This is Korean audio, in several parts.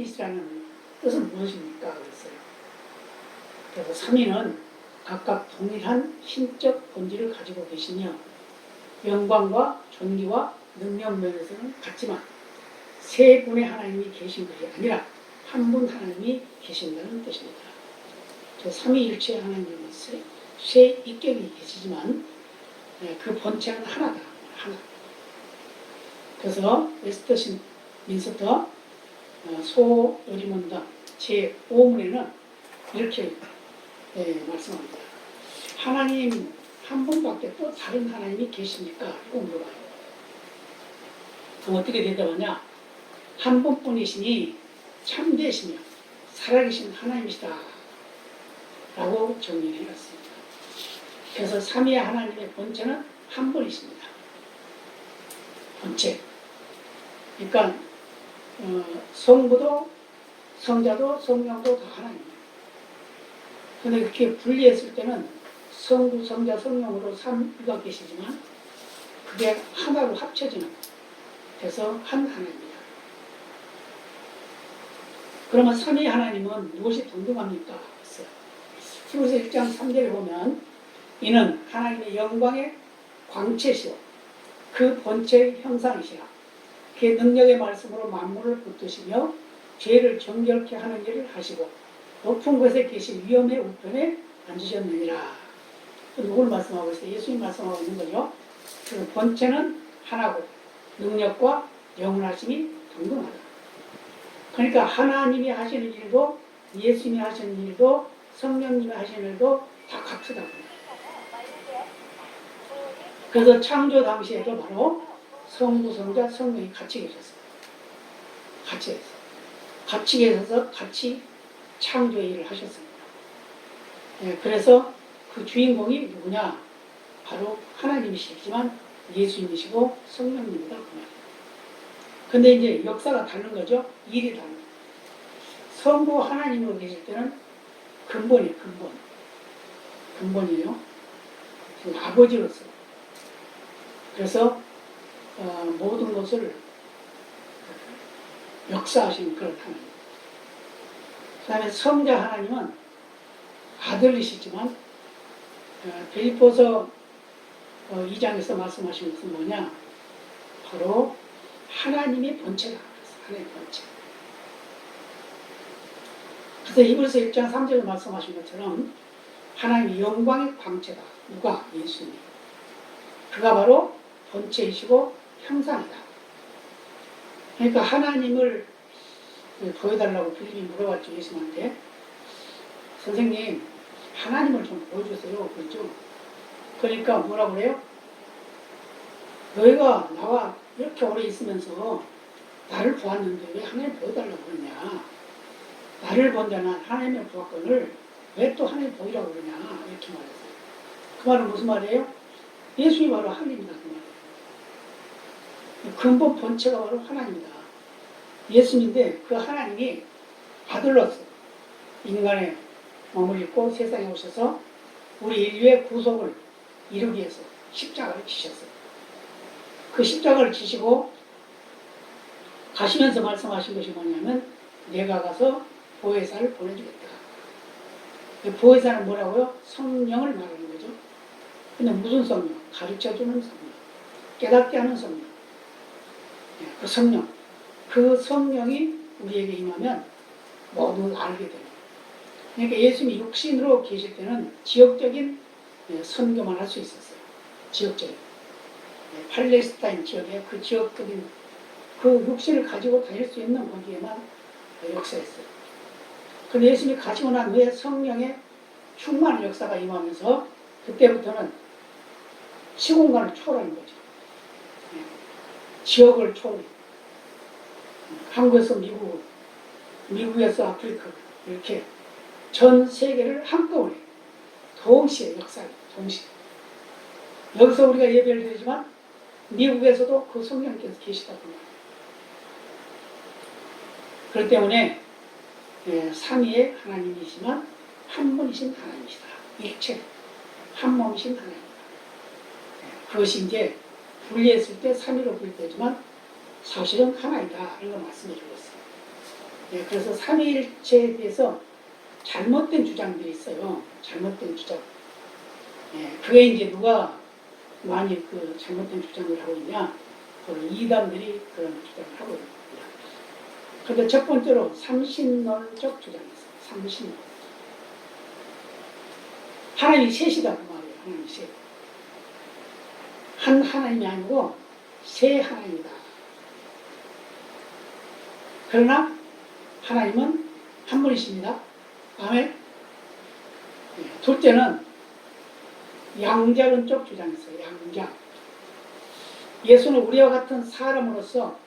분이시라는 뜻은 무엇입니까? 그랬어요. 그래서 삼위는 각각 동일한 신적 본질을 가지고 계시며 영광과 존귀와 능력 면에서는 같지만 세 분의 하나님이 계신 것이 아니라 한 분 하나님이 계신다는 뜻입니다. 저 삼위일체 하나님이 세, 세 입격이 계시지만 예, 그 본체는 하나다. 하나. 그래서 웨스터 신 민스터 어, 소요리문답 제5문에는 이렇게 예, 말씀합니다. 하나님 한 분밖에 또 다른 하나님이 계십니까? 이거 물어봐요. 그럼 어떻게 대답하냐? 한 분뿐이시니 참되시며 살아계신 하나님이시다. 라고 정리를 해놨습니다. 그래서 삼위의 하나님의 본체는 한 분이십니다. 본체. 그러니까 어, 성부도 성자도 성령도 다 하나님이에요. 근데 그렇게 분리했을 때는 성부, 성자, 성령으로 삼위가 계시지만 그게 하나로 합쳐지는 그래서 한 하나님이다. 그러면 삼위 하나님은 무엇이 동등합니까? 히브리서 1장 3절에 보면 이는 하나님의 영광의 광채시오 그 본체의 형상이시라 그의 능력의 말씀으로 만물을 붙드시며 죄를 정결케 하는 일을 하시고 높은 곳에 계신 위엄의 우편에 앉으셨느니라. 누굴 말씀하고 있어요? 예수님 말씀하고 있는 거죠? 그 본체는 하나고 능력과 영원하심이 동등하다. 그러니까 하나님이 하시는 일도 예수님이 하시는 일도 성령님이 하시는 일도 다 같으다. 그래서 창조 당시에도 바로 성부, 성자, 성령이 같이 계셨어요. 같이 계셨어요. 같이 계셔서 같이 창조의 일을 하셨습니다. 예, 그래서 그 주인공이 누구냐? 바로 하나님이시지만 예수님이시고 성령님이다. 그. 근데 이제 역사가 다른 거죠. 일이 다른 거죠. 성부 하나님으로 계실 때는 근본이에요. 근본. 근본이에요. 그 아버지로서. 그래서 어, 모든 것을 역사하신 그런 하나님. 그 다음에 성자 하나님은 아들이시지만 어, 빌보서 어, 2장에서 말씀하신 것은 뭐냐? 바로 하나님의. 그래서 하나님의 본체. 그래서 이불서 1장 3절에 말씀하신 것처럼 하나님의 영광의 광채다. 누가? 예수님. 그가 바로 본체이시고 형상이다. 그러니까 하나님을 보여달라고 빌립이 물어봤죠. 예수님한테. 선생님, 하나님을 좀 보여주세요. 그랬죠. 그러니까 뭐라 그래요? 너희가 나와 이렇게 오래 있으면서 나를 보았는데 왜 하나님 보여달라고 그러냐. 나를 본 자는 하나님의 보았건을 왜 또 하나님 보이라고 그러냐. 이렇게 말했어요. 그 말은 무슨 말이에요? 예수님이 바로 하나님이다. 그 말이에요. 근본 본체가 바로 하나님이다. 예수님인데 그 하나님이 아들로서 인간의 몸을 입고 세상에 오셔서 우리 인류의 구속을 이루기 위해서 십자가를 지셨어요. 그 십자가를 지시고 가시면서 말씀하신 것이 뭐냐면 내가 가서 보혜사를 보내주겠다. 그 보혜사는 뭐라고요? 성령을 말하는 거죠. 근데 무슨 성령? 가르쳐주는 성령. 깨닫게 하는 성령. 예, 그 성령. 그 성령이 우리에게 임하면 걸 알게 됩니다. 그러니까 예수님이 육신으로 계실 때는 지역적인 예, 선교만 할 수 있었어요. 지역적인. 예, 팔레스타인 지역에 그 지역적인 그 육신을 가지고 다닐 수 있는 거기에만 역사했어요. 그런데 예수님이 가시고 난 후에 성령의 충만한 역사가 임하면서 그때부터는 시공간을 초월하는 거죠. 예, 지역을 초월해. 한국에서 미국, 미국에서 아프리카 이렇게 전 세계를 한꺼번에 동시에 역사를 동시에 여기서 우리가 예배를 드리지만 미국에서도 그 성령께서 계시다고. 그렇기 때문에 예, 삼위의 하나님이시만 한 분이신 하나님이시다. 일체 한 몸이신 하나님이다. 예, 그것이 이제 분리했을 때 삼위로 분리되지만 사실은 하나이다. 주고 있어요. 예, 그래서 삼위일체에 대해서 잘못된 주장들이 있어요. 잘못된 주장. 예, 그게 이제 누가 많이 그 잘못된 주장을 하고 있냐? 그 이단들이 그런 주장을 하고 있습니다. 근데 첫 번째로 삼신론적 주장이 있어요. 삼신론. 하나님이 셋이다 그 말이에요. 하나님이 셋. 한 하나님이 아니고 세 하나님이다. 그러나 하나님은 한 분이십니다. 아멘. 예, 둘째는 양자론적 주장이 있어요. 양자. 예수는 우리와 같은 사람으로서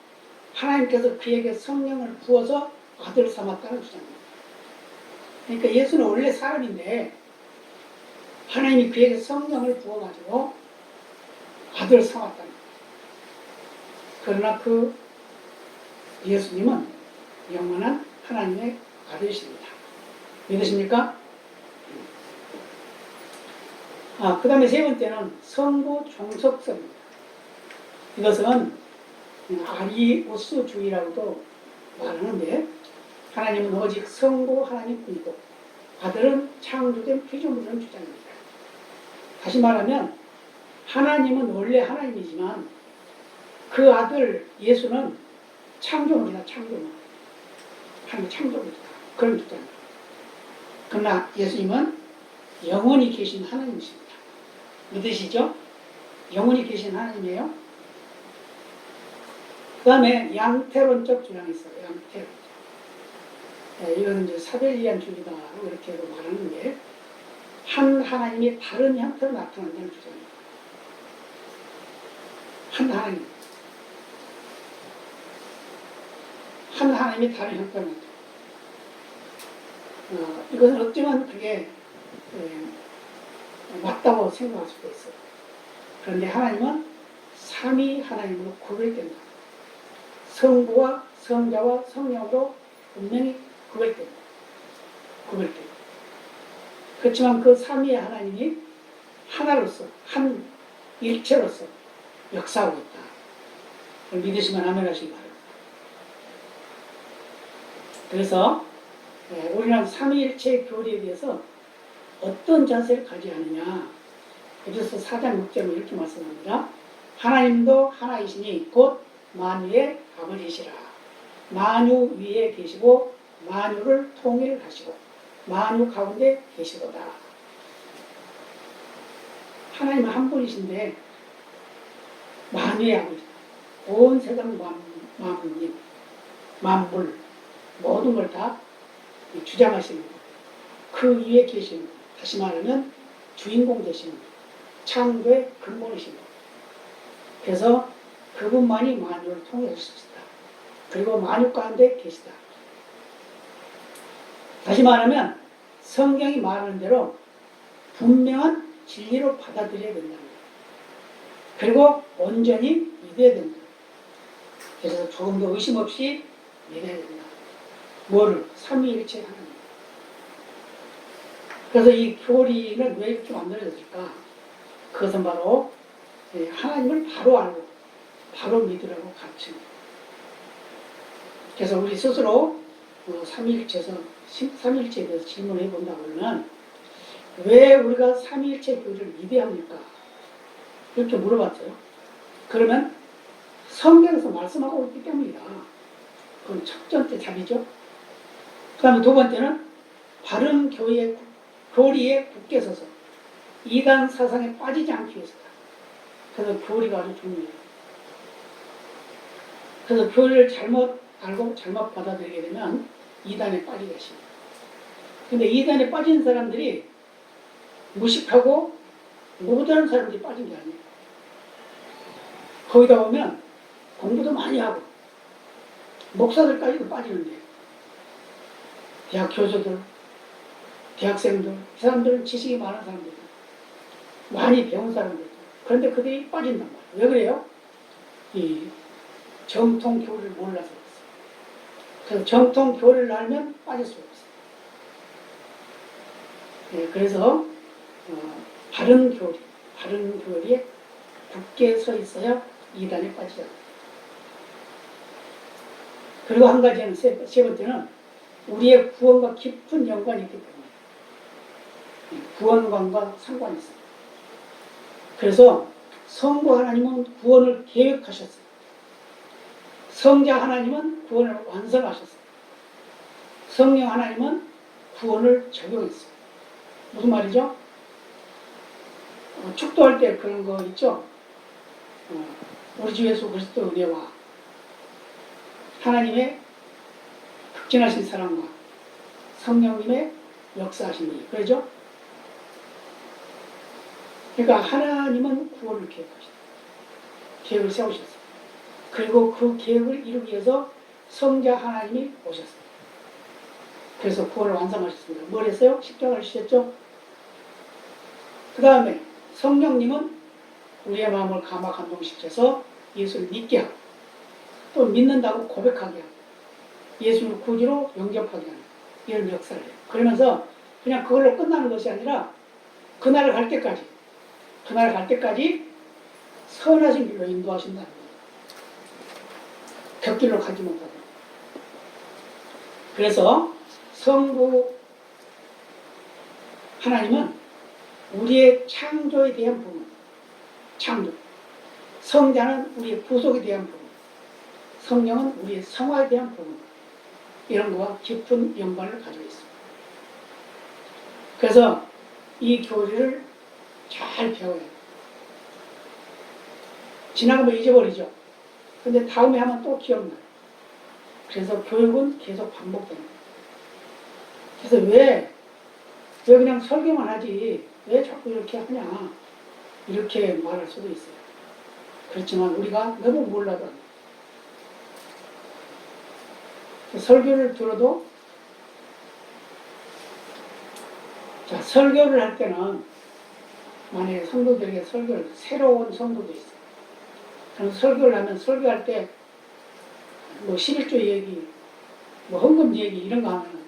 하나님께서 그에게 성령을 부어서 아들 삼았다는 주장입니다. 그러니까 예수는 원래 사람인데 하나님이 그에게 성령을 부어가지고 삼았다는 거예요. 그러나 그 예수님은 영원한 하나님의 아들이십니다. 믿으십니까? 아, 그 다음에 세 번째는 성부 종속성입니다. 이것은 아리오스주의라고도 말하는데 하나님은 오직 성부 하나님뿐이고 아들은 창조된 피조물을 주장합니다. 다시 말하면 하나님은 원래 하나님이지만 그 아들 예수는 창조물이다 창조물 하나님 창조물이다 그런 주장입니다. 그러나 예수님은 영원히 계신 하나님이십니다. 믿으시죠? 영원히 계신 하나님이에요. 그 다음에 양태론적 주장이 있어요. 양태론. 네, 이거는 이제 사벨리안주의다라고 이렇게 말하는데 한 하나님이 다른 형태로 나타난다는 주장입니다. 한 하나님. 한 하나님이 다른 나타난다. 어, 이것은 어쩌면 그게 에, 맞다고 생각할 수도 있어요. 그런데 하나님은 삼위 하나님으로 구별된다. 성부와 성자와 성령으로 분명히 구별된다. 구별된다. 그렇지만 그 삼위의 하나님이 하나로서, 한 일체로서 역사하고 있다. 믿으시면 아멘 하시기 바랍니다. 그래서 예, 우리는 삼위일체 교리에 대해서 어떤 자세를 가져야 하느냐. 그래서 4장 6절에 이렇게 말씀합니다. 하나님도 하나이시니 곧 만유의 아버지시라. 만유 위에 계시고 만유를 통일하시고 만유 가운데 계시도다. 하나님은 한 분이신데 만유의 아버지, 온 세상 만, 만민, 만물, 모든 걸 다 주장하시는 것. 그 위에 것. 다시 말하면 주인공 것. 창조의 근본이신 것. 그래서 그분만이 만유를 수 있다. 그리고 만유 가운데 계시다. 다시 말하면 성경이 말하는 대로 분명한 진리로 받아들여야 거예요. 그리고 온전히 믿어야 된다. 그래서 조금도 의심 없이 믿어야 된다. 뭐를? 삼위일체 하나님. 그래서 이 교리는 왜 이렇게 만들어졌을까? 그것은 바로 예, 하나님을 바로 알고 바로 믿으라고 가르칩니다. 그래서 우리 스스로 어, 삼위일체에서 삼위일체에 대해서 질문해 본다 그러면 왜 우리가 삼위일체 교리를 믿어야 합니까? 이렇게 물어봤어요. 그러면 성경에서 말씀하고 있기 때문이다. 그건 첫 번째 답이죠. 그 다음에 두 번째는 바른 교회, 교리에 굳게 서서 이단 사상에 빠지지 않기 위해서다. 그래서 교리가 아주 중요해요. 그래서 교리를 잘못 알고 잘못 받아들이게 되면 이단에 빠지게 됩니다. 근데 이단에 빠진 사람들이 무식하고 못하는 사람들이 빠진 게 아니에요. 거기다 보면 공부도 많이 하고 목사들까지도 빠지는데 대학 교수들, 대학생들, 이 사람들은 지식이 많은 사람들, 많이 배운 사람들. 그런데 그들이 빠진단 말이에요. 왜 그래요? 이 정통 교리를 몰라서 그렇어요. 그래서 정통 교리를 알면 빠질 수가 없어요. 네, 그래서 어, 바른 교리, 바른 교리에 굳게 서 있어야 이단에 않아요. 그리고 한 가지는 세, 세 번째는 우리의 구원과 깊은 연관이 있기 때문에 구원관과 상관이 있어요. 그래서 성부 하나님은 구원을 계획하셨어요. 성자 하나님은 구원을 완성하셨어요. 성령 하나님은 구원을 적용했어요. 무슨 말이죠? 어, 축도할 때 그런 거 있죠? 어, 우리 주 예수 그리스도 은혜와 하나님의 극진하신 사랑과 성령님의 역사하심이 그러죠? 그러니까 하나님은 구원을 계획하셨어요. 계획을 세우셨어요. 그리고 그 계획을 이루기 위해서 성자 하나님이 오셨어요. 그래서 구원을 완성하셨습니다. 뭘 했어요? 십자가를 지셨죠? 그 다음에 성령님은 우리의 마음을 감화 감동시켜서 예수를 믿게 하고 또 믿는다고 고백하게 하고 예수를 구주로 영접하게 하는 이런 역사를 해요. 그러면서 그냥 그걸로 끝나는 것이 아니라 그날을 갈 때까지 그날 갈 때까지 선하신 길로 인도하신다는 거예요. 벽길로 가지 못하도록. 그래서 성부 하나님은 우리의 창조에 대한 부분, 창조. 성자는 우리의 부속에 대한 부분, 성령은 우리의 성화에 대한 부분, 이런 거와 깊은 연관을 가지고 있습니다. 그래서 이 교리를 잘 배워야 돼요. 지나가면 잊어버리죠. 근데 다음에 하면 또 기억나요. 그래서 교육은 계속 거예요. 그래서 왜, 왜 그냥 설교만 하지, 왜 자꾸 이렇게 하냐, 이렇게 말할 수도 있어요. 그렇지만 우리가 너무 몰라도. 설교를 들어도, 자, 설교를 할 때는, 만약에 성도들에게 설교를, 새로운 성도도 있어요. 그럼 설교를 하면 설교할 때, 뭐 11조 얘기, 뭐 헌금 얘기 이런 거 하면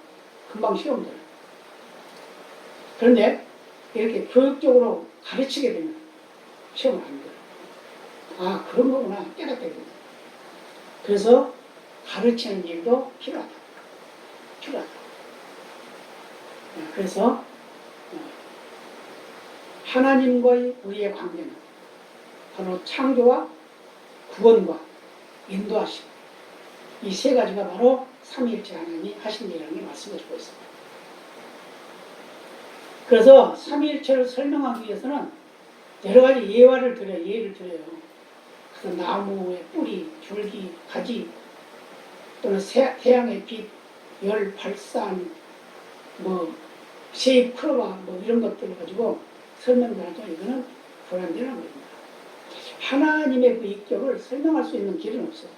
금방 시험 들어요. 그런데 이렇게 교육적으로 가르치게 되면 시험을 안 돼요. 아, 그런 거구나 깨닫게 됩니다. 그래서 가르치는 일도 필요하다. 필요하다. 네, 그래서 어, 하나님과의 우리의 관계는 바로 창조와 구원과 인도하심 이 세 가지가 바로 삼위일체 하나님이 하신 일이라는 게 말씀해 주고 있습니다. 그래서 삼위일체를 설명하기 위해서는 여러 가지 예화를 드려요. 예를 들어요. 그래서 나무의 뿌리, 줄기, 가지 또는 새- 태양의 빛, 열, 발산, 뭐 세입 크로바 뭐 이런 것들을 가지고 설명을 하죠. 이거는 불안전한 겁니다. 하나님의 그 인격을 설명할 수 있는 길은 없어요.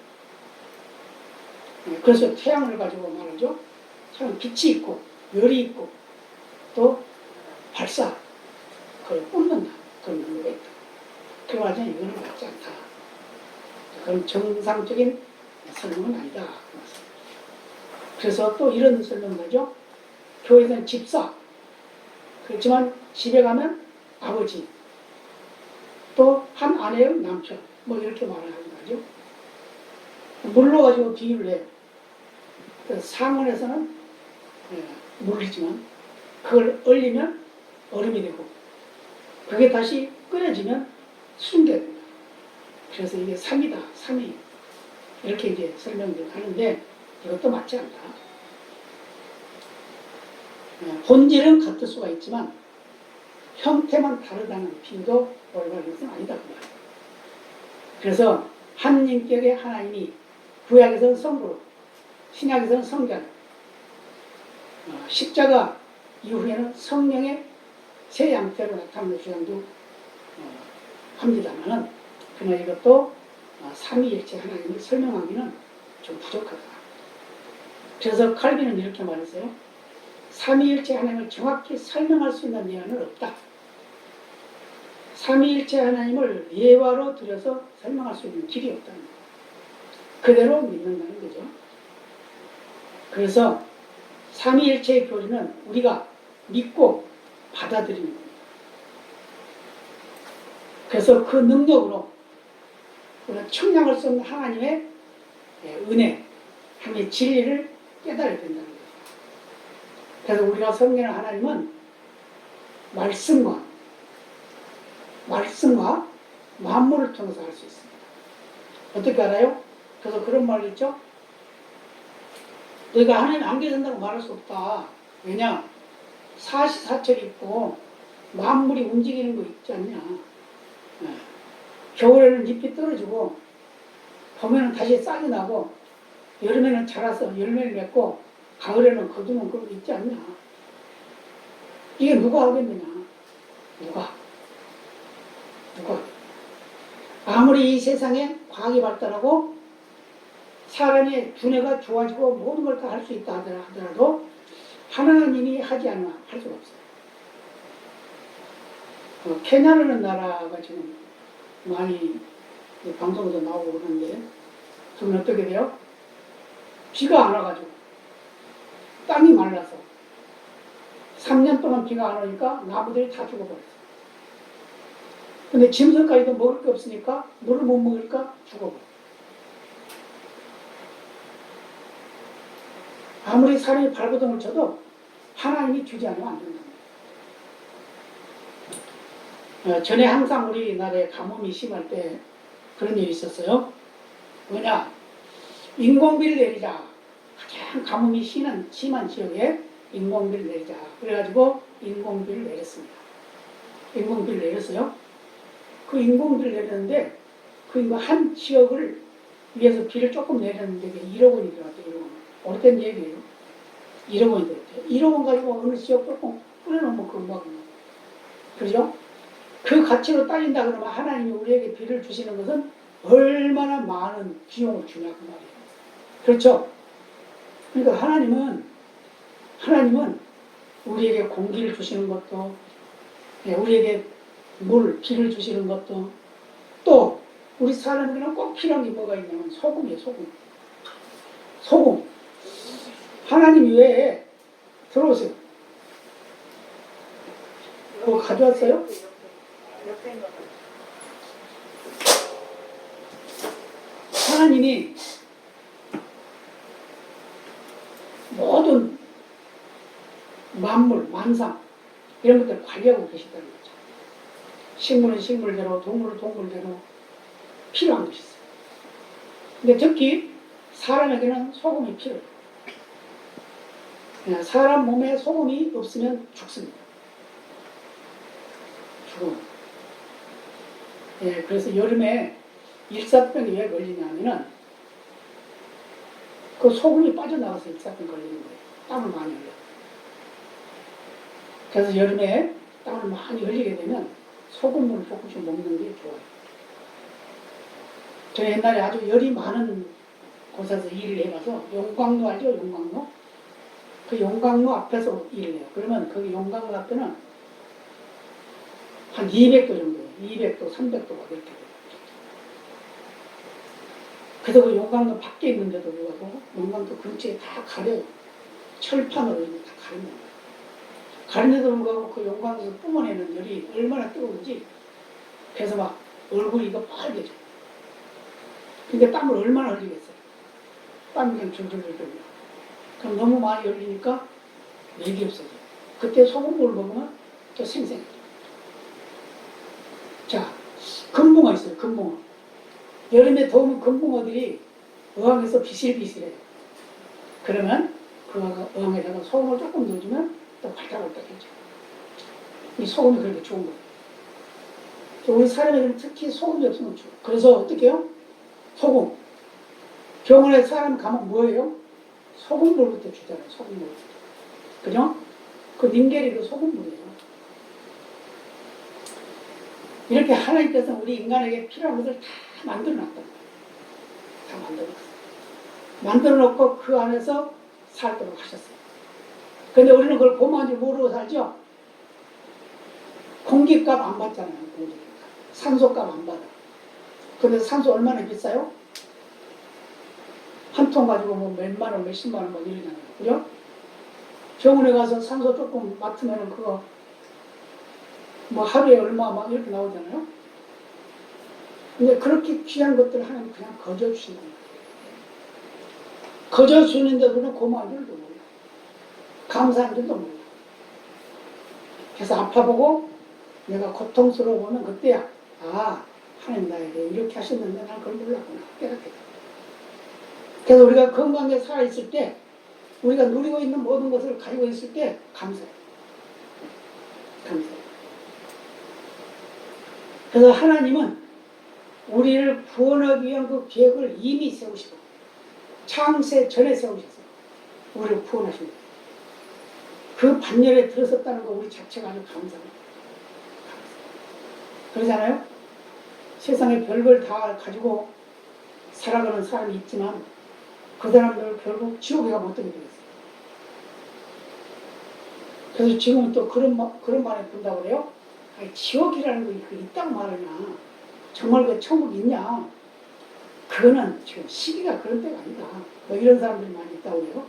네, 그래서 태양을 가지고 말하죠. 태양 빛이 있고 열이 있고 또 발사 그걸 뿜는다 있다. 그러하지 이거는 맞지 않다. 그건 정상적인 설명은 아니다. 그. 그래서 또 이런 설명을 하죠. 교회에서는 집사 그렇지만 집에 가면 아버지 또 한 아내의 남편 뭐 이렇게 말을 하는 거죠. 물로 가지고 비유를 해요. 그래서 상온에서는 예, 물이지만 그걸 얼리면 얼음이 되고 그게 다시 끓여지면 됩니다. 그래서 이게 삼이다, 삼이 이렇게 이제 설명을 하는데 이것도 맞지 않다. 예, 본질은 같을 수가 있지만 형태만 다르다는 비유도 올바른 것은 아니다 그. 그래서 한 인격의 하나님이 구약에서는 성부로 신약에서는 성전 어, 십자가 이후에는 성령의 새 양태로 나타나는 주장도 어, 합니다만은 그러나 이것도 어, 삼위일체 하나님을 설명하기는 좀 부족하다. 그래서 칼빈은 이렇게 말했어요. 삼위일체 하나님을 정확히 설명할 수 있는 예화는 없다. 삼위일체 하나님을 예화로 들여서 설명할 수 있는 길이 없다는 거예요. 그대로 믿는다는 거죠. 그래서 삼위일체의 교리는 우리가 믿고 받아들이는 겁니다. 그래서 그 능력으로 청량할 수 없는 하나님의 예, 은혜, 하나님의 진리를 깨달아야 된다는 거예요. 그래서 우리가 섬기는 하나님은 말씀과 말씀과 만물을 통해서 알 수 있습니다. 어떻게 알아요? 그래서 그런 말 있죠? 너희가 하나님 안 계신다고 말할 수 없다. 왜냐? 사시사철이 있고 만물이 움직이는 거 있지 않냐. 예. 겨울에는 잎이 떨어지고 봄에는 다시 싹이 나고 여름에는 자라서 열매를 맺고 가을에는 거두는 그런 거 있지 않냐. 이게 누가 알겠느냐. 누가. 누가. 아무리 이 세상에 과학이 발달하고 사람의 두뇌가 좋아지고 모든 걸 다 할 수 있다 하더라- 하더라도 하나님이 하지 않으면 할 수가 없어요. 어, 케냐라는 나라가 지금 많이 방송에도 나오고 그러는데 그러면 어떻게 돼요? 비가 안 와가지고 땅이 말라서 3년 동안 비가 안 오니까 나무들이 다 죽어버렸어요. 근데 짐승까지도 먹을 게 없으니까 물을 못 먹으니까 죽어버려. 아무리 사람이 발버둥을 쳐도 하나님이 주지 않으면 안 된다. 어, 전에 항상 우리나라에 가뭄이 심할 때 그런 일이 있었어요. 뭐냐? 인공비를 내리자. 가장 가뭄이 심한, 심한 지역에 인공비를 내리자. 그래가지고 인공비를 내렸습니다. 인공비를 내렸어요. 그 인공비를 내렸는데 그 한 지역을 위해서 비를 조금 내렸는데 그게 1억 원이 들어갔대요. 1억 원. 오래된 얘기예요. 1억 원이 들었대요. 1억 원 가지고 어느 지역 조금 뿌려놓으면 금방 그죠? 그 가치로 따진다 그러면 하나님이 우리에게 비를 주시는 것은 얼마나 많은 비용을 주냐 그 말이에요. 그렇죠? 그러니까 하나님은 하나님은 우리에게 공기를 주시는 것도 예, 우리에게 물, 비를 주시는 것도 또 우리 사람들은 꼭 필요한 게 뭐가 있냐면 소금이에요, 소금. 소금. 하나님 외에 들어오세요. 그거 가져왔어요? 하나님이 모든 만물, 만상 이런 것들을 관리하고 계시다는 거죠. 식물은 식물대로, 동물은 동물대로 필요한 것이 있어요. 근데 특히 사람에게는 소금이 필요해요. 그냥 사람 몸에 소금이 없으면 죽습니다. 죽음. 예, 그래서 여름에 일사병이 왜 걸리냐면은 그 소금이 빠져나가서 일사병 걸리는 거예요. 땀을 많이 흘려. 그래서 여름에 땀을 많이 흘리게 되면 소금물을 조금씩 먹는 게 좋아요. 저 옛날에 아주 열이 많은 곳에서 일을 해봐서 용광로 알죠? 용광로? 그 용광로 앞에서 일을 해요. 그러면 그 용광로 앞에는 한 200도 정도예요. 200도, 300도가 이렇게 돼요. 그래서 그 용광로 밖에 있는데도 불구하고 용광로 근처에 다 가려요. 철판으로 이렇게 다 가리는 거예요. 가는데도 불구하고 그 용광로에서 뿜어내는 열이 얼마나 뜨거운지 그래서 막 얼굴이 이거 빨개져. 근데 땀을 얼마나 흘리겠어요. 땀이 그냥 줄줄줄 흘려. 그럼 너무 많이 흘리니까 맥이 없어져요. 그때 소금물을 먹으면 또 생생해져. 자, 금붕어 있어요, 금붕어. 여름에 더우면 금붕어들이 어항에서 비실비실해요. 그러면 그 어항에다가 소금을 조금 넣어주면 또 발달발달해져. 이 소금이 그렇게 좋은 거예요. 우리 사람에게는 특히 소금이 없으면 좋아. 그래서 어떻게 해요? 소금. 병원에 사람 가면 뭐예요? 소금물부터 주잖아요, 소금물. 그죠? 그 닌겔이도 소금물이에요. 이렇게 하나님께서 우리 인간에게 필요한 것을 다 만들어 말이에요. 다 만들어 놨어요. 만들어 놓고 그 안에서 살도록 하셨어요. 근데 우리는 그걸 고마운지 모르고 살죠? 공기값 안 받잖아요, 공기값. 산소값 안 받아. 근데 산소 얼마나 비싸요? 한 통 가지고 뭐 몇만 원, 몇십만 원막 이러잖아요. 그죠? 병원에 가서 산소 조금 맡으면 그거 뭐 하루에 얼마 막 이렇게 나오잖아요. 근데 그렇게 귀한 것들 하나님 그냥 거저 주신다는 거예요. 거저 주는데도는 고마운 줄도 몰라. 감사한 줄도 몰라. 그래서 아파보고 내가 고통스러워 보면 그때야 아 하나님 나에게 이렇게 하셨는데 난 그걸 몰랐구나 깨닫게 돼. 그래서 우리가 건강하게 살아있을 때 우리가 누리고 있는 모든 것을 가지고 있을 때 감사해. 감사해. 그래서 하나님은 우리를 구원하기 위한 그 계획을 이미 세우시고 창세 전에 세우셔서 우리를 구원하신. 그 반열에 들어섰다는 거 우리 자체가 아주 감사합니다. 그러잖아요? 세상에 별걸 다 가지고 살아가는 사람이 있지만 그 사람들 결국 지옥에 가면 어떻게 되겠어요? 그래서 지금은 또 그런, 마- 그런 말에 본다고 그래요? 아니, 지옥이라는 있다고 말하냐? 정말 그 천국 있냐? 그거는 지금 시기가 그런 때가 아니다. 뭐 이런 사람들이 많이 있다고 그래요.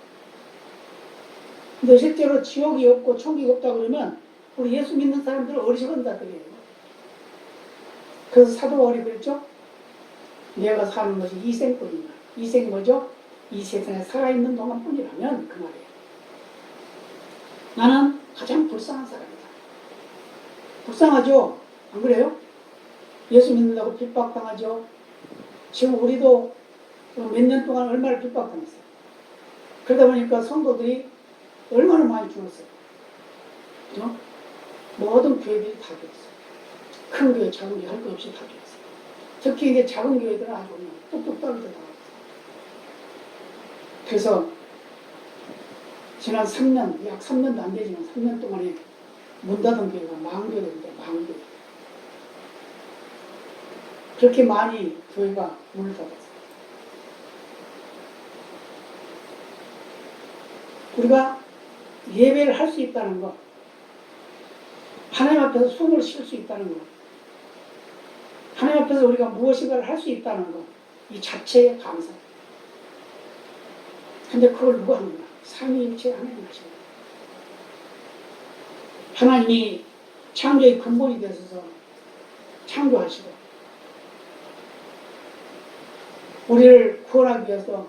근데 실제로 지옥이 없고 천국이 없다 그러면 우리 예수 믿는 사람들은 어리석은자들이에요. 그래서 사도 바울이 그랬죠? 내가 사는 것이 이생뿐이다. 이생 뭐죠? 이 세상에 살아있는 동안뿐이라면 그 말이에요. 나는 가장 불쌍한 사람이다. 불쌍하죠? 안 그래요? 예수 믿는다고 핍박당하죠? 지금 우리도 몇 년 동안 얼마나 핍박당했어요. 그러다 보니까 성도들이 얼마나 많이 죽었어요. 그죠? 모든 교회들이 다 죽었어요. 큰 교회, 작은 교회 할 것 없이 다 죽었어요. 특히 이제 작은 교회들은 아주 그냥 뚝뚝 떨어져 나갔어요. 그래서 지난 3년, 약 3년도 안 되지만 3년 동안에 문 닫은 교회가 망교회인데 망교회. 그렇게 많이 교회가 문을 닫았어요. 우리가 예배를 할 수 있다는 것, 하나님 앞에서 숨을 쉴 수 있다는 것, 하나님 앞에서 우리가 무엇인가를 할 수 있다는 것, 이 자체의 감사. 근데 그걸 누가 하느냐? 삼위일체 하나님 하시는 거예요. 하나님이 창조의 근본이 되셔서 창조하시고 우리를 구원하기 위해서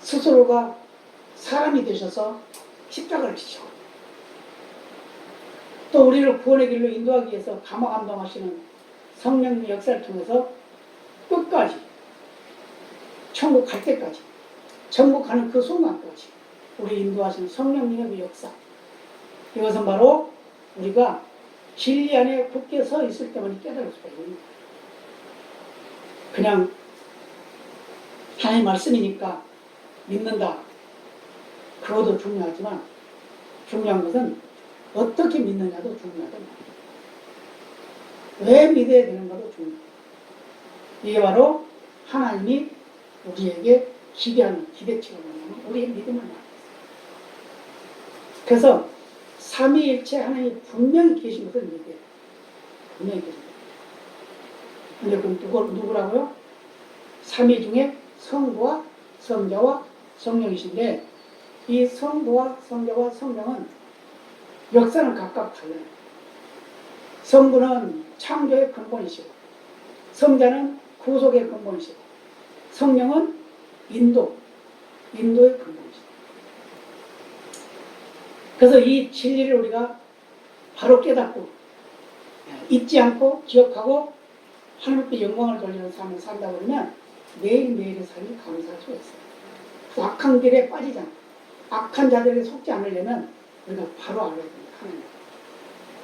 스스로가 사람이 되셔서 십자가를 지시고 또 우리를 구원의 길로 인도하기 위해서 감화 감동하시는 성령의 역사를 통해서 끝까지 천국 갈 때까지 가는 그 순간까지 우리 인도하시는 성령님의 그 역사 이것은 바로 우리가 진리 안에 굳게 서 있을 때만 깨달을 수가 있는 거예요. 그냥 하나님 말씀이니까 믿는다. 그것도 중요하지만 중요한 것은 어떻게 믿느냐도 중요하다. 왜 믿어야 되는가도 중요해요. 이게 바로 하나님이 우리에게 기대하는 기대치가 뭐냐면 우리의 믿음을 말합니다. 그래서 삼위일체 하나님이 분명히 계신 것을 믿어요. 분명히 계십니다. 근데 그럼 누구, 누구라고요? 삼위 중에 성부와 성자와 성령이신데 이 성부와 성자와 성령은 역사는 각각 달라요. 성부는 창조의 근본이시고 성자는 구속의 근본이시고 성령은 인도, 인도의 근본이시고 그래서 이 진리를 우리가 바로 깨닫고 잊지 않고 기억하고 하나님께 영광을 돌리는 삶을 산다 그러면 매일매일의 삶이 감사할 수가 있어요. 그 악한 길에 빠지지 않고 악한 자들에 속지 않으려면 우리가 바로 알아야 됩니다. 하나님.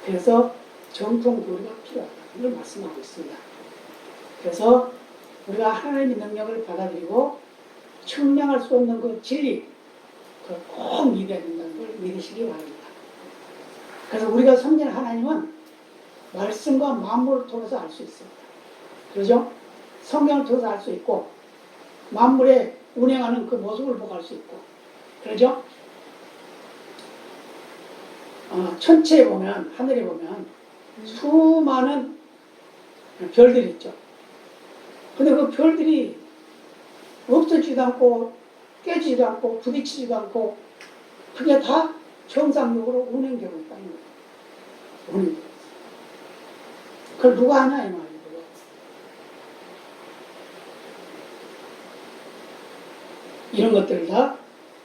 그래서 정통 교리가 필요하다. 이걸 말씀하고 있습니다. 그래서 우리가 하나님의 능력을 받아들이고 측량할 수 없는 그 진리, 그걸 꼭 믿어야 된다는 걸 믿으시기 바랍니다. 그래서 우리가 섬기는 하나님은 말씀과 만물을 통해서 알 수 있습니다. 그러죠? 성경을 통해서 알 수 있고, 만물에 운행하는 그 모습을 보고 알 수 있고, 그러죠? 어, 천체에 보면, 하늘에 보면, 수많은 별들이 있죠. 근데 그 별들이 없어지지도 않고, 깨지지도 않고, 부딪히지도 않고, 그게 다 정상적으로 운행되고 있다는 거예요. 운행되고 있어요. 그걸 누가 하냐, 이 말이에요. 이런 것들을 다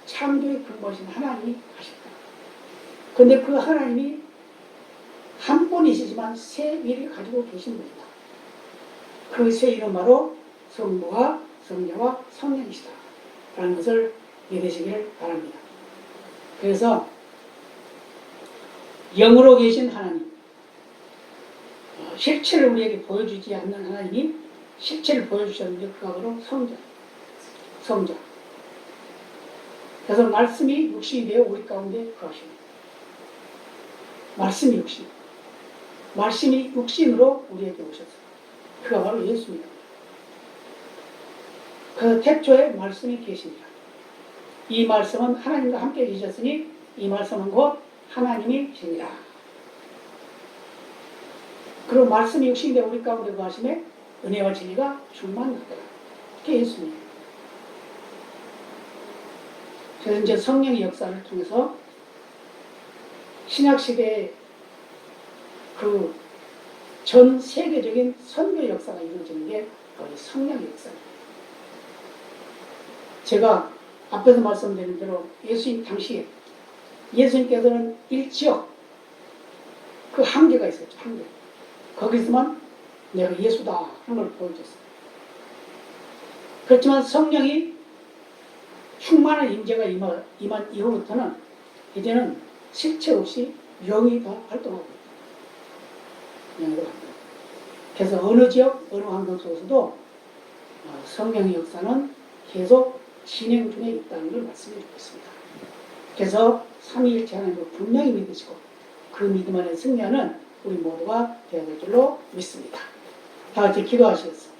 창조의 근본이신 하나님이 하셨다. 근데 그 하나님이 한 분이시지만 세 위를 가지고 계신 분이다. 그 세 이름 바로 성부와 성자와 성령이시다. 라는 것을 믿으시기를 바랍니다. 그래서 영으로 계신 하나님, 어, 실체를 우리에게 보여주지 않는 하나님이 실체를 보여주셨는데 그가 바로 성자, 성자. 그래서 말씀이 육신이 되어 우리 가운데 거하십니다. 말씀이 육신. 말씀이 육신으로 우리에게 오셨어요. 그가 바로 예수입니다. 그 태초에 말씀이 계십니다. 이 말씀은 하나님과 함께 계셨으니 이 말씀은 곧 하나님이십니다. 그리고 말씀이 육신이 되어 우리 가운데 거하심에 은혜와 진리가 충만하더라. 그게 예수입니다. 그래서 이제 성령의 역사를 통해서 신약 시대에 그전 세계적인 선교 역사가 이루어지는 게이 성령의 역사입니다. 제가 앞에서 말씀드린 대로 예수님 당시에 예수님께서는 일지역 그 한계가 있었죠. 한계. 거기서만 내가 예수다 하는 걸 보여줬어요. 그렇지만 성령이 충만한 임재가 임한, 임한 이후부터는 이제는 실체 없이 영이 다 활동하고 있다. 그래서 어느 지역, 어느 환경 속에서도 어, 성령의 역사는 계속 진행 중에 있다는 걸 말씀해 주겠습니다. 그래서 삼위일체 하나님을 분명히 믿으시고 그 믿음 안에 승리하는 우리 모두가 되어야 될 줄로 믿습니다. 다 같이 기도하시겠습니다.